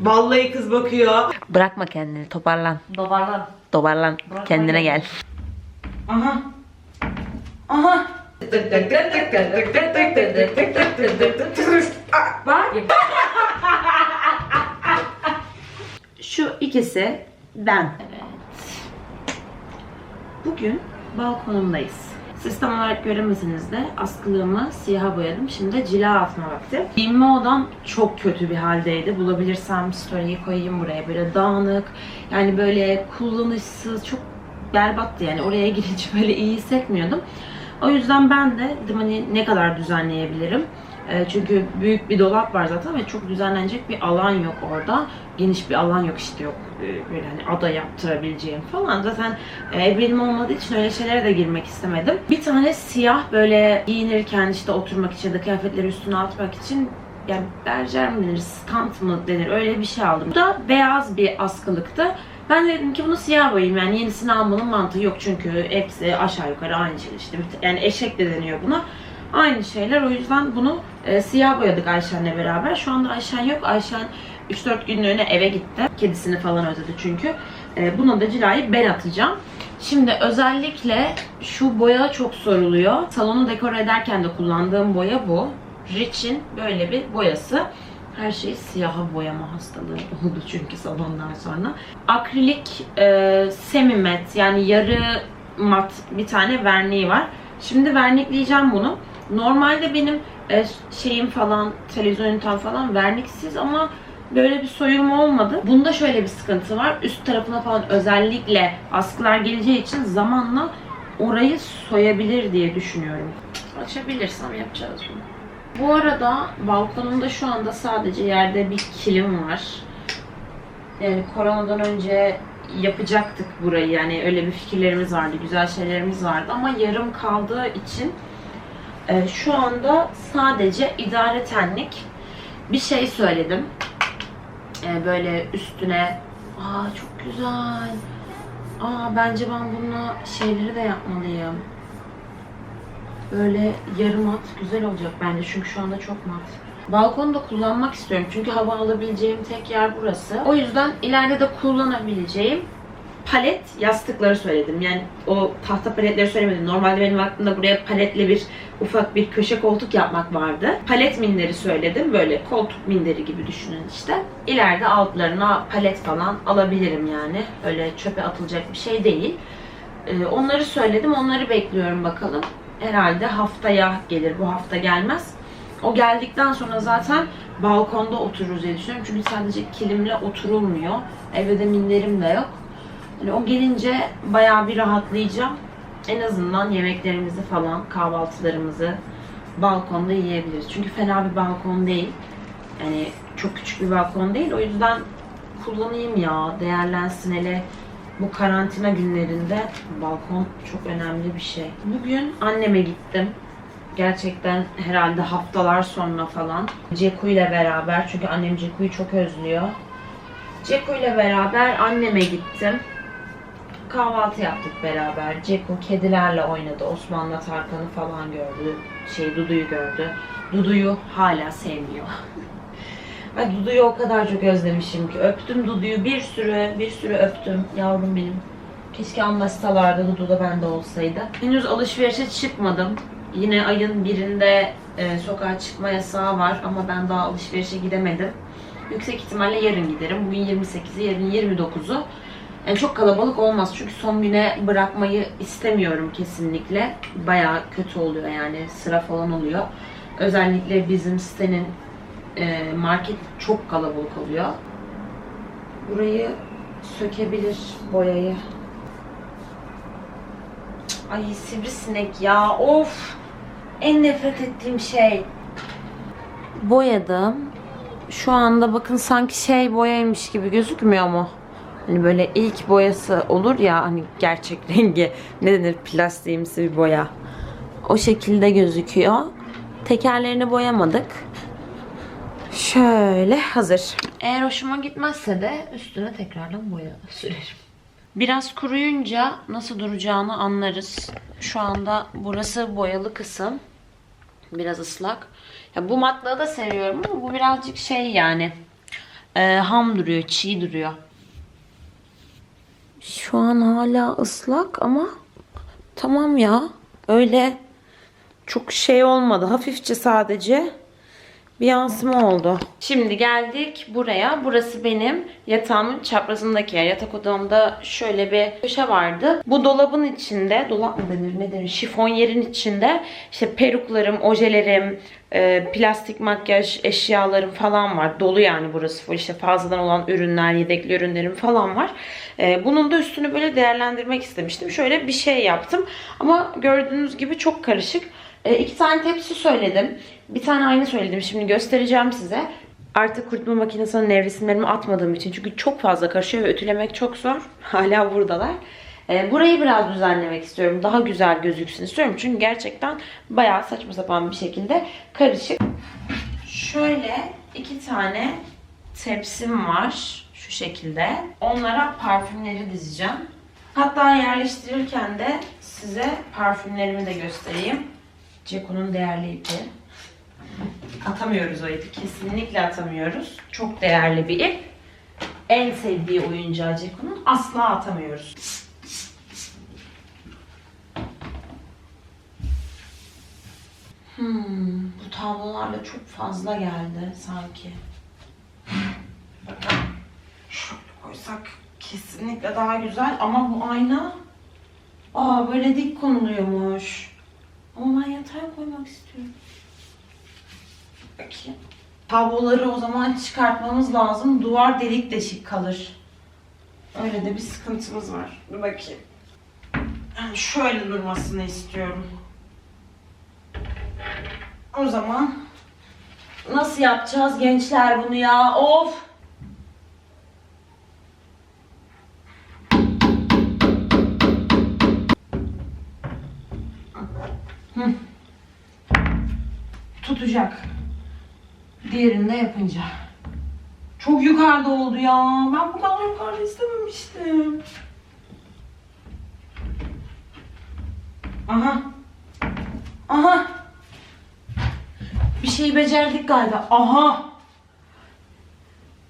Vallahi kız bakıyor. Bırakma kendini toparlan. Dobarlan. Toparlan. Bırakma Kendine gel. Aha. Aha. Bak. Şu ikisi ben. Evet. Bugün balkonumdayız. Siz tam olarak göremesiniz de askılığımı siyaha boyadım. Şimdi de cila atma vakti. Giyinme odam çok kötü bir haldeydi. Bulabilirsem story'yi koyayım buraya. Böyle dağınık, yani böyle kullanışsız, çok berbattı yani. Oraya girince böyle iyi hissetmiyordum. O yüzden ben de dedim hani ne kadar düzenleyebilirim. E, Çünkü büyük bir dolap var zaten ve çok düzenlenecek bir alan yok orada. Geniş bir alan yok işte yok e, böyle hani ada yaptırabileceğim falan. Zaten e, evim olmadığı için öyle şeylere de girmek istemedim. Bir tane siyah böyle giyinirken işte oturmak için da kıyafetleri üstüne atmak için yani berjer mi denir, stand mı denir öyle bir şey aldım. Bu da beyaz bir askılıktı. Ben de dedim ki bunu siyah boyayayım yani yenisini almanın mantığı yok çünkü hepsi aşağı yukarı aynı şey işte. Yani eşek de deniyor buna. Aynı şeyler. O yüzden bunu e, siyah boyadık Ayşen'le beraber. Şu anda Ayşen yok. Ayşen 3-4 günlüğüne eve gitti. Kedisini falan özledi çünkü. E, buna da cilayı ben atacağım. Şimdi özellikle şu boya çok soruluyor. Salonu dekore ederken de kullandığım boya bu. Rich'in böyle bir boyası. Her şeyi siyaha boyama hastalığı oldu çünkü salondan sonra. Akrilik e, semi mat yani yarı mat bir tane verniği var. Şimdi vernikleyeceğim bunu. Normalde benim e, şeyim falan, televizyon ünitem falan verniksiz ama böyle bir soyulma olmadı. Bunda şöyle bir sıkıntı var. Üst tarafına falan özellikle askılar geleceği için zamanla orayı soyabilir diye düşünüyorum. Açabilirsem yapacağız bunu. Bu arada balkonumda şu anda sadece yerde bir kilim var. Yani koronadan önce yapacaktık burayı yani öyle bir fikirlerimiz vardı, güzel şeylerimiz vardı ama yarım kaldığı için e, şu anda sadece idare tenlik bir şey söyledim. E, böyle üstüne aa çok güzel. Aa bence ben bununla şeyleri de yapmalıyım. Böyle yarım at güzel olacak bence çünkü şu anda çok mat. Balkonu da kullanmak istiyorum çünkü hava alabileceğim tek yer burası. O yüzden ileride de kullanabileceğim palet yastıkları söyledim. Yani o tahta paletleri söylemedim. Normalde benim aklımda buraya paletle bir ufak bir köşe koltuk yapmak vardı. Palet minderi söyledim. Böyle koltuk minderi gibi düşünün işte. İleride altlarına palet falan alabilirim yani. Öyle çöpe atılacak bir şey değil. Ee, onları söyledim. Onları bekliyorum bakalım. Herhalde haftaya gelir. Bu hafta gelmez. O geldikten sonra zaten balkonda otururuz diye düşünüyorum. Çünkü sadece kilimle oturulmuyor. Evde de minderim de yok. Hani o gelince bayağı bir rahatlayacağım. En azından yemeklerimizi falan, kahvaltılarımızı balkonda yiyebiliriz. Çünkü fena bir balkon değil. Yani çok küçük bir balkon değil. O yüzden kullanayım ya, değerlensin hele bu karantina günlerinde balkon çok önemli bir şey. Bugün anneme gittim. Gerçekten herhalde haftalar sonra falan. Ceku ile beraber çünkü annem Ceku'yu çok özlüyor. Ceku ile beraber anneme gittim. Kahvaltı yaptık beraber. Ceku kedilerle oynadı. Osman'la Tarkan'ı falan gördü. Şey Dudu'yu gördü. Dudu'yu hala sevmiyor. Ay Dudu'yu o kadar çok özlemişim ki. Öptüm Dudu'yu bir sürü, bir sürü öptüm. Yavrum benim. Keşke anlaşsalardı Dudu da bende olsaydı. Henüz alışverişe çıkmadım. Yine ayın birinde e, sokağa çıkma yasağı var ama ben daha alışverişe gidemedim. Yüksek ihtimalle yarın giderim. Bugün 28'i, yarın 29'u. Yani çok kalabalık olmaz çünkü son güne bırakmayı istemiyorum kesinlikle. Bayağı kötü oluyor yani sıra falan oluyor. Özellikle bizim sitenin e, market çok kalabalık oluyor. Burayı sökebilir boyayı. Ay sivrisinek ya of. En nefret ettiğim şey. Boyadım. Şu anda bakın sanki şey boyaymış gibi gözükmüyor mu? Hani böyle ilk boyası olur ya hani gerçek rengi ne denir plastiğimsi bir boya. O şekilde gözüküyor. Tekerlerini boyamadık. Şöyle hazır. Eğer hoşuma gitmezse de üstüne tekrardan boya sürerim. Biraz kuruyunca nasıl duracağını anlarız. Şu anda burası boyalı kısım. Biraz ıslak. Ya bu matlığı da seviyorum ama bu birazcık şey yani e, ham duruyor, çiğ duruyor. Şu an hala ıslak ama tamam ya. Öyle çok şey olmadı. Hafifçe sadece bir yansıma oldu. Şimdi geldik buraya. Burası benim yatağımın çaprazındaki yer. Yatak odamda şöyle bir köşe vardı. Bu dolabın içinde, dolap mı denir ne denir? Şifon yerin içinde işte peruklarım, ojelerim, e, plastik makyaj eşyalarım falan var. Dolu yani burası. İşte fazladan olan ürünler, yedekli ürünlerim falan var. E, bunun da üstünü böyle değerlendirmek istemiştim. Şöyle bir şey yaptım. Ama gördüğünüz gibi çok karışık. E, iki tane tepsi söyledim. Bir tane aynı söyledim. Şimdi göstereceğim size. Artık kurutma makinesine nevresimlerimi atmadığım için. Çünkü çok fazla karışıyor ve ütülemek çok zor. Hala buradalar. E, burayı biraz düzenlemek istiyorum. Daha güzel gözüksün istiyorum. Çünkü gerçekten bayağı saçma sapan bir şekilde karışık. Şöyle iki tane tepsim var. Şu şekilde. Onlara parfümleri dizeceğim. Hatta yerleştirirken de size parfümlerimi de göstereyim. Ceko'nun değerli ipi. Atamıyoruz o ipi. Kesinlikle atamıyoruz. Çok değerli bir ip. En sevdiği oyuncağı Ceko'nun. Asla atamıyoruz. Hmm, bu tablolarla çok fazla geldi sanki. Bakın. Şöyle koysak kesinlikle daha güzel ama bu ayna Aa böyle dik konuluyormuş. Ama ben yatağa koymak istiyorum. Bakayım. Tabloları o zaman çıkartmamız lazım. Duvar delik deşik kalır. Öyle de bir sıkıntımız var. Dur bakayım. Yani şöyle durmasını istiyorum. O zaman nasıl yapacağız gençler bunu ya? Of! Hı. Tutacak. Diğerini de yapınca. Çok yukarıda oldu ya. Ben bu kadar yukarıda istememiştim. Aha. Aha. Bir şey becerdik galiba. Aha.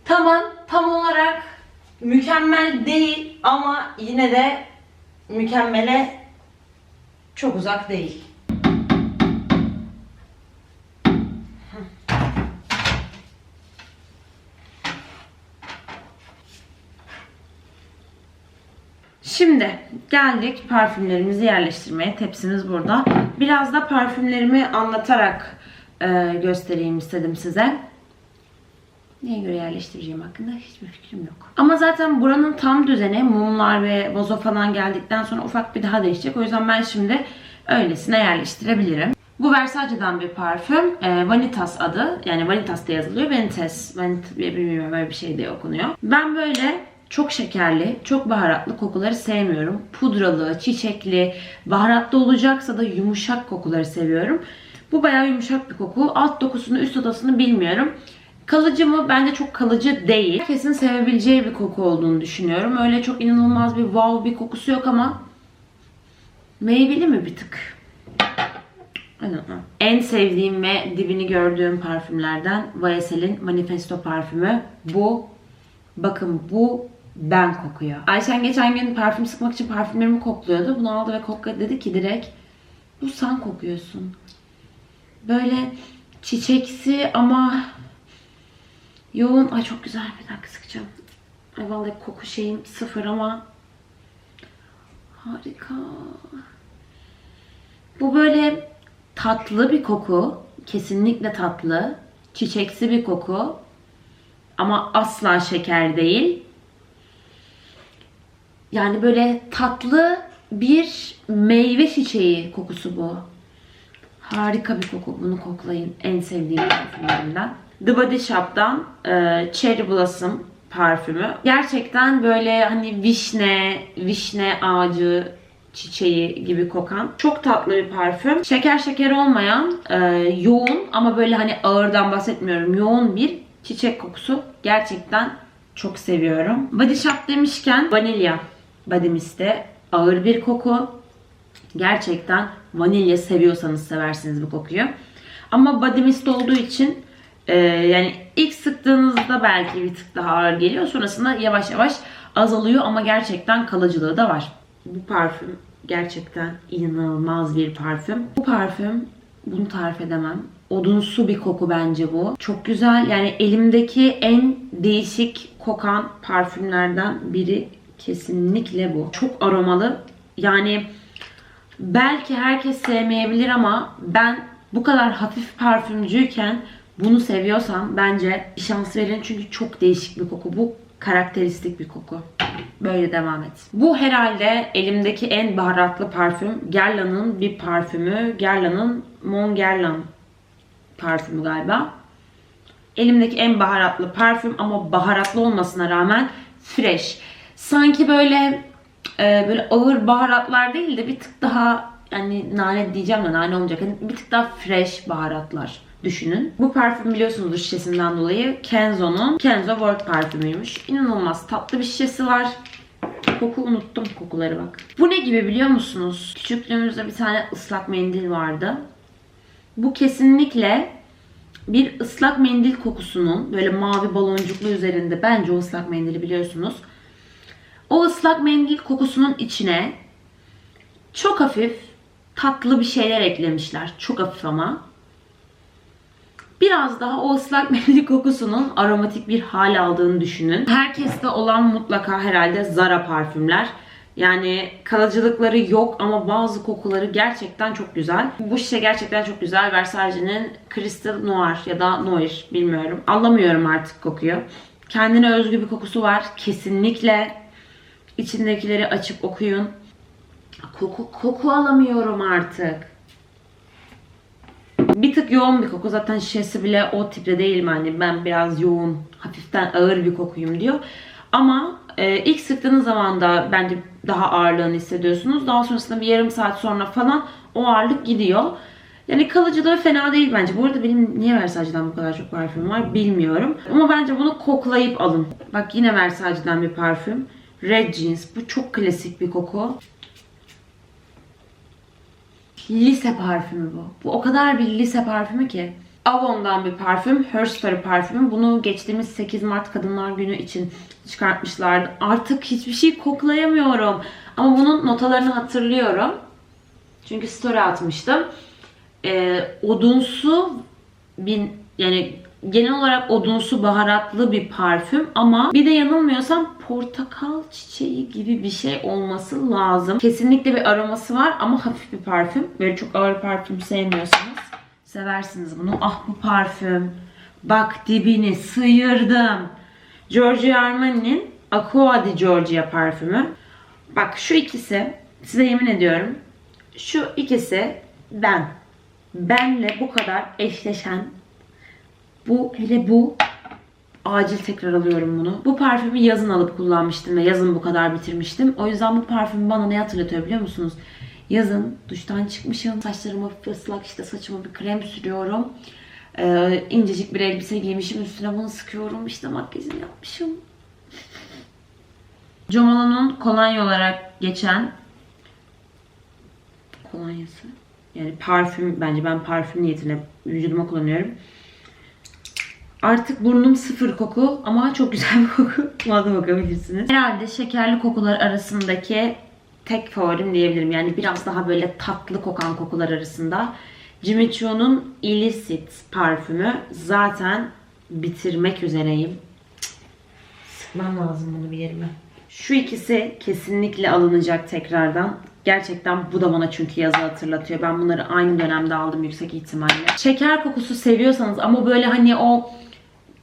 Tamam. Tam olarak mükemmel değil ama yine de mükemmele çok uzak değil. Şimdi geldik parfümlerimizi yerleştirmeye. Tepsimiz burada. Biraz da parfümlerimi anlatarak e, göstereyim istedim size. Neye göre yerleştireceğim hakkında hiçbir fikrim yok. Ama zaten buranın tam düzeni mumlar ve vazo falan geldikten sonra ufak bir daha değişecek. O yüzden ben şimdi öylesine yerleştirebilirim. Bu Versace'den bir parfüm. E, Vanitas adı. Yani Vanitas diye yazılıyor. Vanitas. Vanitas bilmiyorum böyle bir şey diye okunuyor. Ben böyle çok şekerli, çok baharatlı kokuları sevmiyorum. Pudralı, çiçekli, baharatlı olacaksa da yumuşak kokuları seviyorum. Bu bayağı yumuşak bir koku. Alt dokusunu, üst odasını bilmiyorum. Kalıcı mı? Bence çok kalıcı değil. Herkesin sevebileceği bir koku olduğunu düşünüyorum. Öyle çok inanılmaz bir wow bir kokusu yok ama meyveli mi bir tık? En sevdiğim ve dibini gördüğüm parfümlerden YSL'in Manifesto parfümü. Bu Bakın bu ben kokuyor. Ayşen geçen gün parfüm sıkmak için parfümlerimi kokluyordu. Bunu aldı ve kokladı dedi ki direkt bu sen kokuyorsun. Böyle çiçeksi ama yoğun. Ay çok güzel bir dakika sıkacağım. Ay vallahi koku şeyim sıfır ama harika. Bu böyle tatlı bir koku. Kesinlikle tatlı. Çiçeksi bir koku. Ama asla şeker değil. Yani böyle tatlı bir meyve çiçeği kokusu bu. Harika bir koku. Bunu koklayın. En sevdiğim parfümlerimden. The Body Shop'tan e, Cherry Blossom parfümü. Gerçekten böyle hani vişne, vişne ağacı çiçeği gibi kokan. Çok tatlı bir parfüm. Şeker şeker olmayan, e, yoğun ama böyle hani ağırdan bahsetmiyorum. Yoğun bir çiçek kokusu. Gerçekten çok seviyorum. Body Shop demişken vanilya Body Mist'te ağır bir koku. Gerçekten vanilya seviyorsanız seversiniz bu kokuyu. Ama Body Mist olduğu için Ee, yani ilk sıktığınızda belki bir tık daha ağır geliyor. Sonrasında yavaş yavaş azalıyor ama gerçekten kalıcılığı da var. Bu parfüm gerçekten inanılmaz bir parfüm. Bu parfüm bunu tarif edemem. Odunsu bir koku bence bu. Çok güzel. Yani elimdeki en değişik kokan parfümlerden biri kesinlikle bu. Çok aromalı. Yani belki herkes sevmeyebilir ama ben bu kadar hafif parfümcüyken bunu seviyorsam bence bir şans verin çünkü çok değişik bir koku. Bu karakteristik bir koku. Böyle devam et. Bu herhalde elimdeki en baharatlı parfüm. Guerlain'ın bir parfümü. Guerlain'ın Mon Guerlain parfümü galiba. Elimdeki en baharatlı parfüm ama baharatlı olmasına rağmen fresh. Sanki böyle e, böyle ağır baharatlar değil de bir tık daha yani nane diyeceğim de nane olmayacak. Yani bir tık daha fresh baharatlar düşünün. Bu parfüm biliyorsunuzdur şişesinden dolayı Kenzo'nun Kenzo World parfümüymüş. İnanılmaz tatlı bir şişesi var. Koku unuttum kokuları bak. Bu ne gibi biliyor musunuz? Küçüklüğümüzde bir tane ıslak mendil vardı. Bu kesinlikle bir ıslak mendil kokusunun böyle mavi baloncuklu üzerinde bence o ıslak mendili biliyorsunuz. O ıslak mendil kokusunun içine çok hafif tatlı bir şeyler eklemişler. Çok hafif ama. Biraz daha o ıslak mendil kokusunun aromatik bir hal aldığını düşünün. Herkeste olan mutlaka herhalde Zara parfümler. Yani kalıcılıkları yok ama bazı kokuları gerçekten çok güzel. Bu şişe gerçekten çok güzel. Versace'nin Crystal Noir ya da Noir bilmiyorum. Anlamıyorum artık kokuyu. Kendine özgü bir kokusu var. Kesinlikle içindekileri açıp okuyun. Koku, koku alamıyorum artık. Bir tık yoğun bir koku. Zaten şişesi bile o tipte değil mi? Hani ben biraz yoğun, hafiften ağır bir kokuyum diyor. Ama e, ilk sıktığınız zaman da bence daha ağırlığını hissediyorsunuz. Daha sonrasında bir yarım saat sonra falan o ağırlık gidiyor. Yani kalıcılığı fena değil bence. Bu arada benim niye Versace'den bu kadar çok parfüm var bilmiyorum. Ama bence bunu koklayıp alın. Bak yine Versace'den bir parfüm. Red Jeans. Bu çok klasik bir koku. Lise parfümü bu. Bu o kadar bir lise parfümü ki. Avon'dan bir parfüm. Herstory parfümü. Bunu geçtiğimiz 8 Mart Kadınlar Günü için çıkartmışlardı. Artık hiçbir şey koklayamıyorum. Ama bunun notalarını hatırlıyorum. Çünkü story atmıştım. Ee, odunsu bir yani genel olarak odunsu baharatlı bir parfüm ama bir de yanılmıyorsam portakal çiçeği gibi bir şey olması lazım. Kesinlikle bir aroması var ama hafif bir parfüm. Böyle çok ağır parfüm sevmiyorsanız seversiniz bunu. Ah bu parfüm. Bak dibini sıyırdım. Giorgio Armani'nin Aqua di Giorgia parfümü. Bak şu ikisi size yemin ediyorum. Şu ikisi ben. Benle bu kadar eşleşen bu hele bu acil tekrar alıyorum bunu. Bu parfümü yazın alıp kullanmıştım ve yazın bu kadar bitirmiştim. O yüzden bu parfüm bana ne hatırlatıyor biliyor musunuz? Yazın duştan çıkmışım. Saçlarım ıslak işte saçıma bir krem sürüyorum. Ee, incecik bir elbise giymişim. Üstüne bunu sıkıyorum. işte makyajını yapmışım. Jomolo'nun kolonya olarak geçen kolonyası. Yani parfüm bence ben parfüm niyetine vücuduma kullanıyorum. Artık burnum sıfır koku ama çok güzel bir koku. Buna da bakabilirsiniz. Herhalde şekerli kokular arasındaki tek favorim diyebilirim. Yani biraz daha böyle tatlı kokan kokular arasında. Jimmy Choo'nun Illicit parfümü. Zaten bitirmek üzereyim. Sıkmam lazım bunu bir yerime. Şu ikisi kesinlikle alınacak tekrardan. Gerçekten bu da bana çünkü yazı hatırlatıyor. Ben bunları aynı dönemde aldım yüksek ihtimalle. Şeker kokusu seviyorsanız ama böyle hani o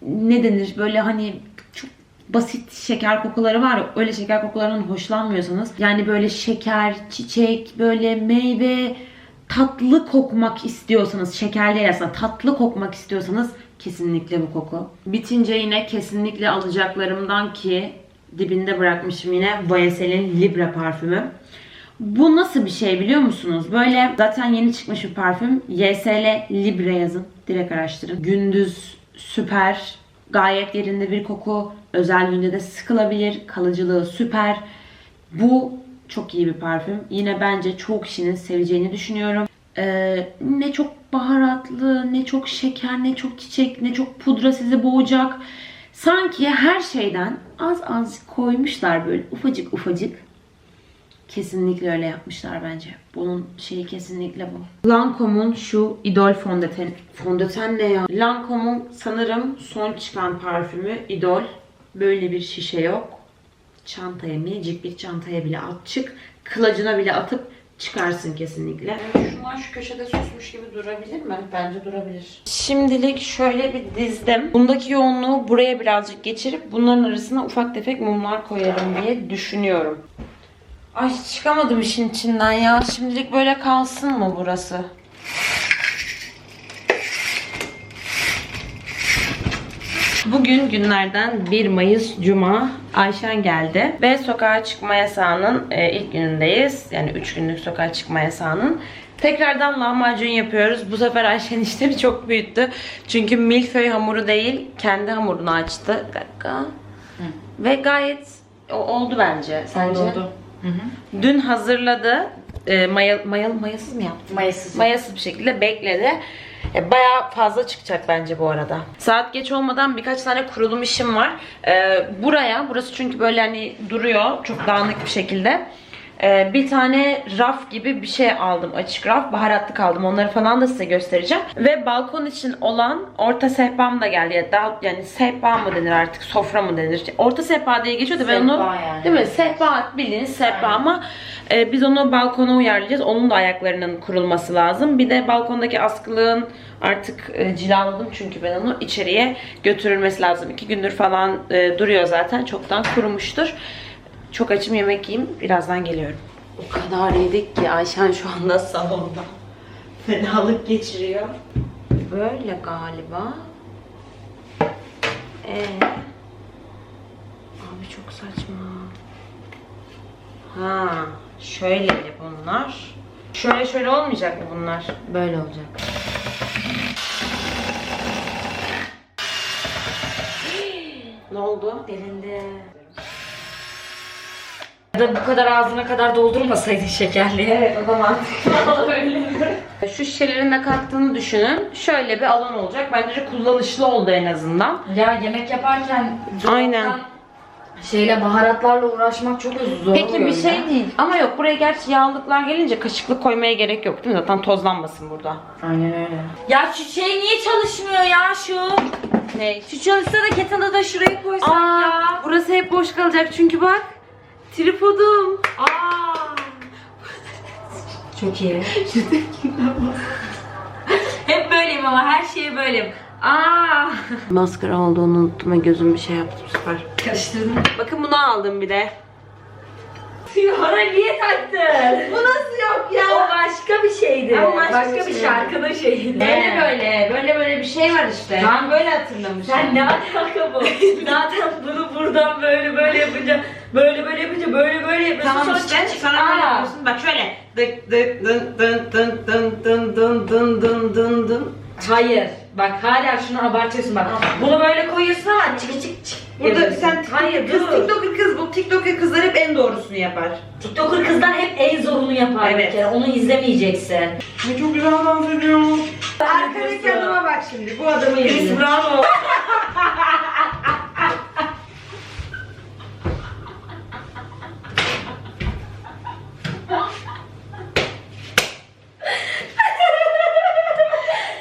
ne denir böyle hani çok basit şeker kokuları var öyle şeker kokularından hoşlanmıyorsanız yani böyle şeker, çiçek, böyle meyve tatlı kokmak istiyorsanız şekerli değil aslında tatlı kokmak istiyorsanız kesinlikle bu koku. Bitince yine kesinlikle alacaklarımdan ki dibinde bırakmışım yine YSL'in Libre parfümü. Bu nasıl bir şey biliyor musunuz? Böyle zaten yeni çıkmış bir parfüm. YSL Libre yazın. Direkt araştırın. Gündüz süper. Gayet yerinde bir koku. Özel günde de sıkılabilir. Kalıcılığı süper. Bu çok iyi bir parfüm. Yine bence çoğu kişinin seveceğini düşünüyorum. Ee, ne çok baharatlı, ne çok şeker, ne çok çiçek, ne çok pudra sizi boğacak. Sanki her şeyden az az koymuşlar böyle ufacık ufacık. Kesinlikle öyle yapmışlar bence. Bunun şeyi kesinlikle bu. Lancome'un şu idol fondöten. Fondöten ne ya? Lancome'un sanırım son çıkan parfümü idol. Böyle bir şişe yok. Çantaya minicik bir çantaya bile at çık. Kılacına bile atıp çıkarsın kesinlikle. Şunlar şu köşede susmuş gibi durabilir mi? Bence durabilir. Şimdilik şöyle bir dizdim. Bundaki yoğunluğu buraya birazcık geçirip bunların arasına ufak tefek mumlar koyarım diye düşünüyorum. Ay çıkamadım işin içinden ya. Şimdilik böyle kalsın mı burası? Bugün günlerden 1 Mayıs Cuma. Ayşen geldi ve sokağa çıkma yasağının e, ilk günündeyiz. Yani 3 günlük sokağa çıkma yasağının. Tekrardan lahmacun yapıyoruz. Bu sefer Ayşen işleri çok büyüttü. Çünkü milföy hamuru değil, kendi hamurunu açtı. Bir dakika. Ve gayet oldu bence. Sence? Oldu. Dün hazırladı. E, maya, mayalı mayasız mı yaptı? Mayasız. Mayasız bir şekilde bekledi. E, Bayağı fazla çıkacak bence bu arada. Saat geç olmadan birkaç tane kurulum işim var. E, buraya, burası çünkü böyle hani duruyor çok dağınık bir şekilde. E, bir tane raf gibi bir şey aldım. Açık raf. Baharatlık aldım. Onları falan da size göstereceğim. Ve balkon için olan orta sehpam da geldi. Yani, daha, yani sehpa mı denir artık? Sofra mı denir? Orta sehpa diye geçiyor da ben onu... Sehpa yani. Değil mi? Sehpa bildiğiniz sehpa ama e, biz onu balkona uyarlayacağız. Onun da ayaklarının kurulması lazım. Bir de balkondaki askılığın artık e, cilaladım çünkü ben onu içeriye götürülmesi lazım. İki gündür falan e, duruyor zaten. Çoktan kurumuştur. Çok açım yemek yiyeyim. Birazdan geliyorum. O kadar yedik ki Ayşen şu anda salonda. Fenalık geçiriyor. Böyle galiba. Ee, abi çok saçma. Ha, şöyle bunlar. Şöyle şöyle olmayacak mı bunlar? Böyle olacak. Ne oldu? Delindi. Ya da bu kadar ağzına kadar doldurmasaydın şekerli. Evet o mantıklı. Şu şişelerin de kattığını düşünün. Şöyle bir alan olacak. Bence kullanışlı oldu en azından. Ya yemek yaparken Aynen. şeyle baharatlarla uğraşmak çok zor Peki bir şey ya. değil. Ama yok buraya gerçi yağlıklar gelince kaşıklık koymaya gerek yok değil mi? Zaten tozlanmasın burada. Aynen öyle. Ya şu şey niye çalışmıyor ya şu? Ne? Şu çalışsa da kettle'ı da şuraya koysak Aa, ya. burası hep boş kalacak çünkü bak. Tripodum. Aa. Çok iyi. Hep böyleyim ama her şeye böyleyim. Aa. Maskara olduğunu unuttum ve gözüm bir şey yaptı bu sefer. Bakın bunu aldım bir de. Bana niye taktın? Bu nasıl yok ya? O başka bir şeydi. Ama başka başka, bir şey. şarkının şeydi. Böyle böyle, böyle böyle bir şey var işte. Ben böyle hatırlamışım. Sen ne alaka bu? Zaten bunu buradan böyle böyle böyle yapınca böyle böyle yapıyorsun. Tamam sonra işte çık- sana böyle Aa. yapıyorsun. Bak şöyle. Dık dık dın dın dın dın dın dın dın dın dın dın. Hayır. Bak hala şunu abartıyorsun bak. Bunu böyle koyuyorsun ama çık çık çık. Burada yapıyorsun. sen Hayır kız dur. TikToker kız bu. TikToker kızlar hep en doğrusunu yapar. TikToker kızlar hep en zorunu yapar Evet. bir kere. Onu izlemeyeceksin. Ne çok güzel dans ediyor. Arkadaki Arkası. adama bak şimdi. Bu adamı Chris izle. Bravo.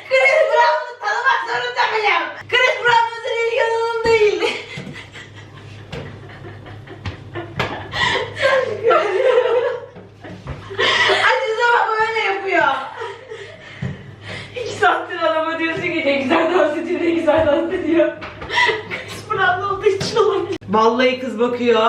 Chris Brown'u tanımak zorunda mıyım? Chris Brown senin yanının değil. Aziz ama böyle yapıyor. İki saattir adama diyorsun ki ne güzel dans ediyor, ne güzel dans ediyor. Chris Brown olduğu için olabilir. Vallahi kız bakıyor.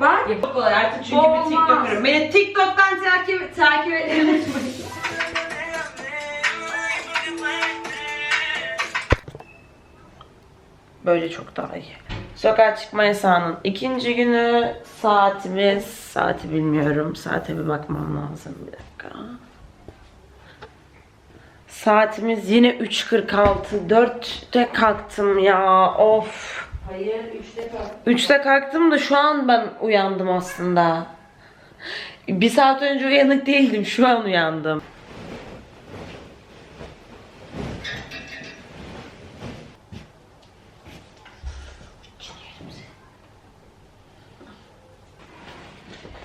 Bak. Bu kadar artık çünkü bir TikToker'ım. Beni TikTok'tan takip takip unutmayın. Böyle çok daha iyi. Sokağa çıkma yasağının ikinci günü saatimiz saati bilmiyorum. Saate bir bakmam lazım bir dakika. Saatimiz yine 3.46. 4'te kalktım ya. Of. Hayır, üçte kalk. 3'te kalktım da şu an ben uyandım aslında. Bir saat önce uyanık değildim. Şu an uyandım.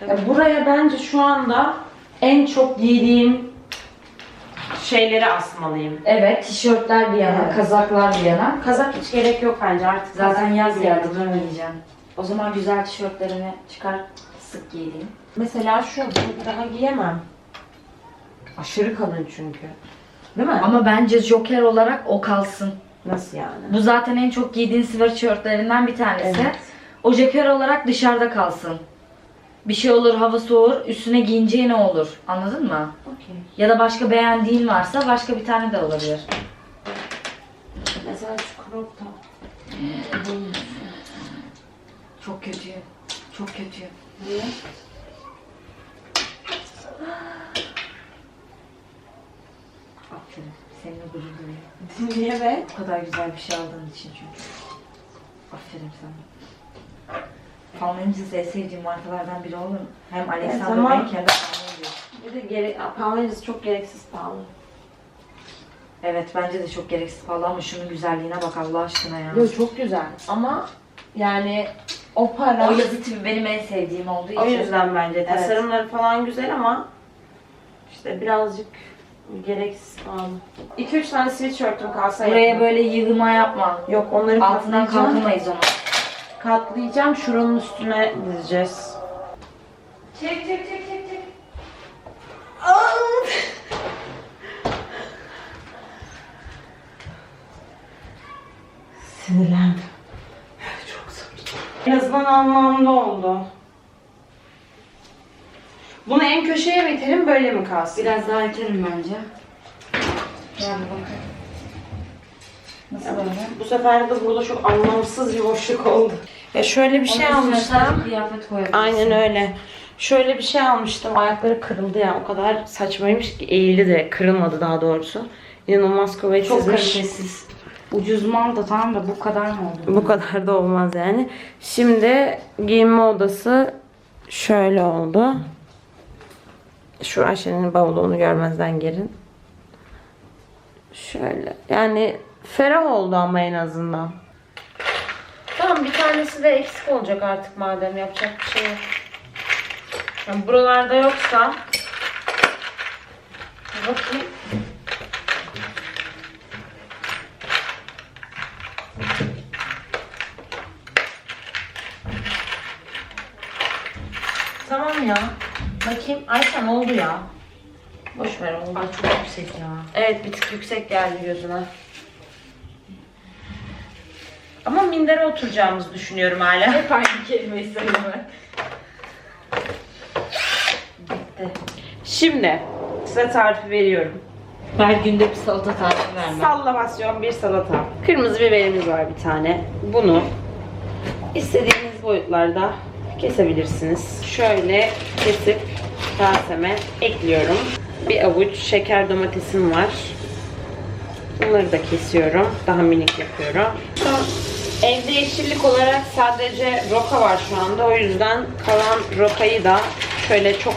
Ya buraya bence şu anda en çok giydiğim şeyleri asmalıyım. Evet, tişörtler bir yana, Evet. kazaklar bir yana. Kazak hiç gerek yok bence artık. Zaten yaz geldi, dönmeyeceğim. O zaman güzel tişörtlerimi çıkar, sık giyeyim. Mesela şu, bunu daha giyemem. Aşırı kalın çünkü. Değil mi? Ama bence joker olarak o kalsın. Nasıl yani? Bu zaten en çok giydiğin sweatshirtlerinden bir tanesi. O joker olarak dışarıda kalsın. Bir şey olur, hava soğur, üstüne giyince ne olur? Anladın mı? Okey. Ya da başka beğendiğin varsa başka bir tane de olabilir. Mesela şu crop top. Çok kötü. Çok kötü. Niye? Aferin. Seninle gurur duyuyorum. Niye be? Bu kadar güzel bir şey aldığın için çünkü. Aferin sana. Palmolive'in en sevdiğim markalardan biri oğlum. Hem Alexander tamam. Wang hem de Palmolive. Bir de gerek, Palmolive çok gereksiz pahalı. Evet bence de çok gereksiz pahalı ama şunun güzelliğine bak Allah aşkına ya. Yok çok güzel ama yani o para O yazı tipi benim en sevdiğim olduğu için. o yüzden bence Evet. tasarımları falan güzel ama işte birazcık gereksiz pahalı. 2-3 tane sweatshirt'üm kalsa Buraya yeter. böyle yığma yapma. Yok onları Altından katlayacağım. kalkamayız onu. Katlayacağım şuranın üstüne dizeceğiz. Çek, çek, çek, çek, çek. Sinirlendim. Çok zor. En azından anlamlı oldu. Bunu en köşeye mi itelim böyle mi kalsın? Biraz daha itelim bence. Gel bir bakayım. Nasıl böyle? Bu sefer de burada çok anlamsız bir boşluk oldu. Ya şöyle bir şey Onun almıştım. kıyafet koyabilirsin. Aynen öyle. Şöyle bir şey almıştım. Ayakları kırıldı ya. O kadar saçmaymış ki eğildi de kırılmadı daha doğrusu. İnanılmaz Çok kuvvetsizmiş. kalitesiz. Ucuz mal da tamam da bu kadar mı oldu? Bu kadar da olmaz yani. Şimdi giyinme odası şöyle oldu. Şu Ayşe'nin bavulu onu görmezden gelin. Şöyle. Yani ferah oldu ama en azından. Tamam bir tanesi de eksik olacak artık madem yapacak bir şey yok. Yani buralarda yoksa bakayım. Tamam ya. Bakayım. Ayşen oldu ya. Boş ver oldu. Ay çok yüksek ya. Evet bir tık yüksek geldi gözüme. Ama mindere oturacağımızı düşünüyorum hala. Hep aynı kelimeyi söyleme. Bitti. Şimdi size tarifi veriyorum. Her günde bir salata tarifi vermem. Sallamasyon bir salata. Kırmızı biberimiz var bir tane. Bunu istediğiniz boyutlarda kesebilirsiniz. Şöyle kesip kaseme ekliyorum. Bir avuç şeker domatesim var. Bunları da kesiyorum. Daha minik yapıyorum. Evde yeşillik olarak sadece roka var şu anda. O yüzden kalan rokayı da şöyle çok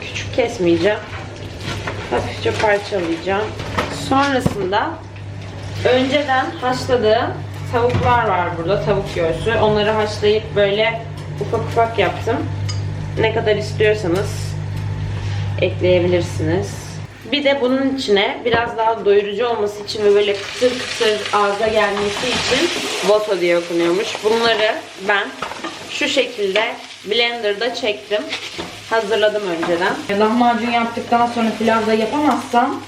küçük kesmeyeceğim. Hafifçe parçalayacağım. Sonrasında önceden haşladığım tavuklar var burada. Tavuk göğsü. Onları haşlayıp böyle ufak ufak yaptım. Ne kadar istiyorsanız ekleyebilirsiniz. Bir de bunun içine biraz daha doyurucu olması için ve böyle kıtır kıtır ağza gelmesi için voto diye okunuyormuş. Bunları ben şu şekilde blenderda çektim. Hazırladım önceden. Lahmacun yaptıktan sonra pilav da yapamazsam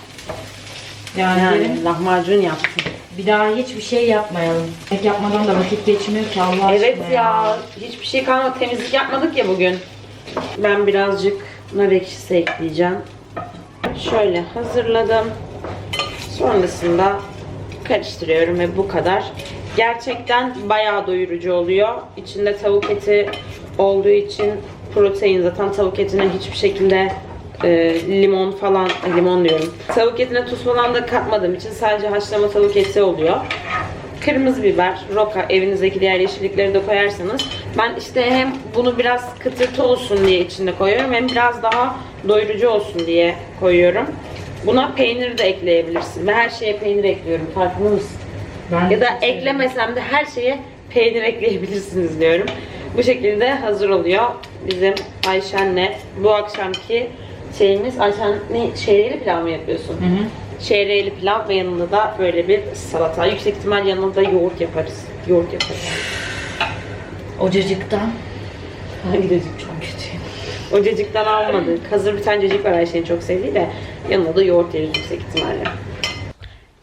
yani, Yani lahmacun yaptım. bir daha hiçbir şey yapmayalım. Ek yapmadan da vakit geçmiyor ki Allah Evet aşkına ya, hiçbir şey kalmadı. Temizlik yapmadık ya bugün. Ben birazcık nar ekşisi ekleyeceğim. Şöyle hazırladım. Sonrasında karıştırıyorum ve bu kadar. Gerçekten bayağı doyurucu oluyor. İçinde tavuk eti olduğu için protein zaten tavuk etine hiçbir şekilde e, limon falan, limon diyorum. Tavuk etine tuz falan da katmadığım için sadece haşlama tavuk eti oluyor. Kırmızı biber, roka, evinizdeki diğer yeşillikleri de koyarsanız. Ben işte hem bunu biraz kıtırtı olsun diye içinde koyuyorum hem biraz daha doyurucu olsun diye koyuyorum. Buna peynir de ekleyebilirsin. Ben her şeye peynir ekliyorum. Farkında mısın? Ben Ya da eklemesem de her şeye peynir ekleyebilirsiniz diyorum. Bu şekilde hazır oluyor bizim Ayşen'le bu akşamki şeyimiz. Ayşen ne şehriyeli pilav mı yapıyorsun? Hı hı. Şehriyeli pilav ve yanında da böyle bir salata. Yüksek ihtimal yanında da yoğurt yaparız. Yoğurt yaparız. Ocacıktan. Hangi cacık çok kötü. O cacıktan almadık. Hazır bir tane cacık var Ayşe'nin çok sevdiği de yanında da yoğurt yeriz yüksek ihtimalle.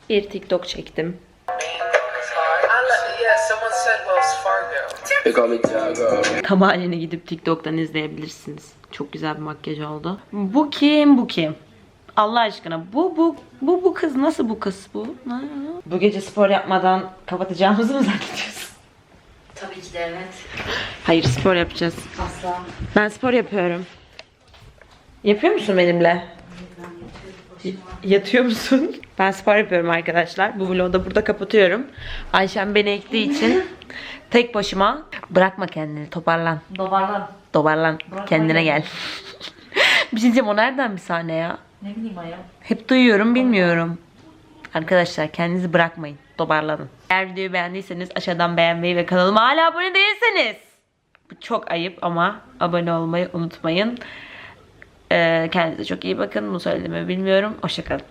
Bir TikTok çektim. I let, yeah, someone said Wells Fargo. They call me Tiago. Tam halini gidip TikTok'tan izleyebilirsiniz. Çok güzel bir makyaj oldu. Bu kim? Bu kim? Allah aşkına bu bu bu bu kız nasıl bu kız bu? Ha? Bu gece spor yapmadan kapatacağımızı mı zannediyorsun? Tabii ki de evet. Hayır spor yapacağız. Asla. Ben spor yapıyorum. Yapıyor musun benimle? Y- Yatıyor musun? Ben spor yapıyorum arkadaşlar. Bu vlogu da burada kapatıyorum. Ayşem beni ektiği için tek başıma bırakma kendini toparlan. Dobarlan. Toparlan. Bırakma Kendine gel. bir şey diyeceğim o nereden bir sahne ya? Ne bileyim ayol. Hep duyuyorum bilmiyorum. Arkadaşlar kendinizi bırakmayın. Toparlanın. Eğer videoyu beğendiyseniz aşağıdan beğenmeyi ve kanalıma hala abone değilseniz. Bu çok ayıp ama abone olmayı unutmayın. Ee, kendinize çok iyi bakın. Bunu söylediğimi bilmiyorum. Hoşçakalın.